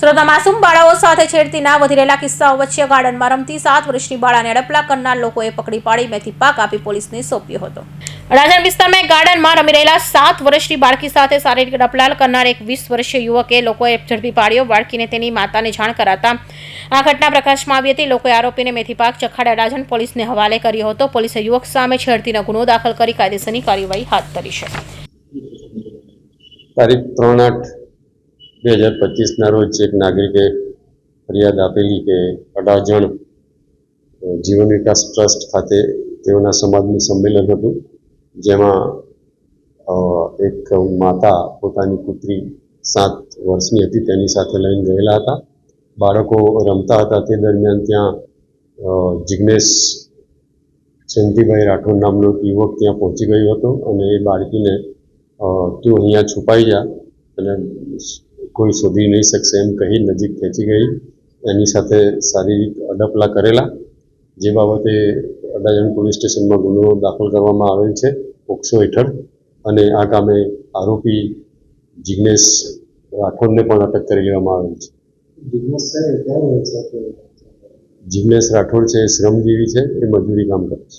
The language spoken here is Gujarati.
સુરતમાં માસૂમ બાળાઓ સાથે છેડતીના વધી રહેલા કિસ્સાઓ વચ્ચે ગાર્ડનમાં રમતી સાત વર્ષની બાળાને અડપલા કરનાર લોકોએ પકડી પાડી મેથી પાક આપી પોલીસને સોંપ્યો હતો. રાજન વિસ્તારમાં ગાર્ડનમાં રમી રહેલા સાત વર્ષની બાળકી સાથે શારીરિક અડપલાલ કરનાર એક વીસ વર્ષીય યુવકે લોકોએ ઝડપી પાડ્યો. બાળકીને તેની માતાને જાણ કરાતા આ ઘટના પ્રકાશમાં આવી હતી. લોકોએ આરોપીને મેથી પાક ચખાડે અડાજણ પોલીસને હવાલે કર્યો હતો. પોલીસે યુવક સામે છેડતીનો ગુનો દાખલ કરી કાયદેસરની કાર્યવાહી હાથ ધરી છે. તારીખ ત્રણ આઠ બે હજાર પચીસના રોજ એક નાગરિકે ફરિયાદ આપેલી કે અડાજણ જણ જીવન વિકાસ ટ્રસ્ટ ખાતે તેઓના સમાજનું સંમેલન હતું, જેમાં એક માતા પોતાની પુત્રી સાત વર્ષની હતી, તેની સાથે લઈને ગયેલા હતા. બાળકો રમતા હતા, તે દરમિયાન ત્યાં જિગ્નેશ જયંતિભાઈ રાઠોડ નામનો યુવક ત્યાં પહોંચી ગયો હતો અને એ બાળકીને તું અહીંયા છુપાઈ જા અને કોઈ શોધી નહીં શકશે એમ કહી નજીક ખેંચી ગઈ. એની સાથે શારીરિક અડપલા કરેલા જે બાબતે અડાજણ પોલીસ સ્ટેશનમાં ગુનો દાખલ કરવામાં આવેલ છે પોક્સો હેઠળ. અને આ કામે આરોપી જિજ્ઞેશ રાઠોડને પણ અટક કરી લેવામાં આવેલ છે. જિજ્ઞેશ રાઠોડ છે એ શ્રમજીવી છે એ મજૂરી કામ કરે છે.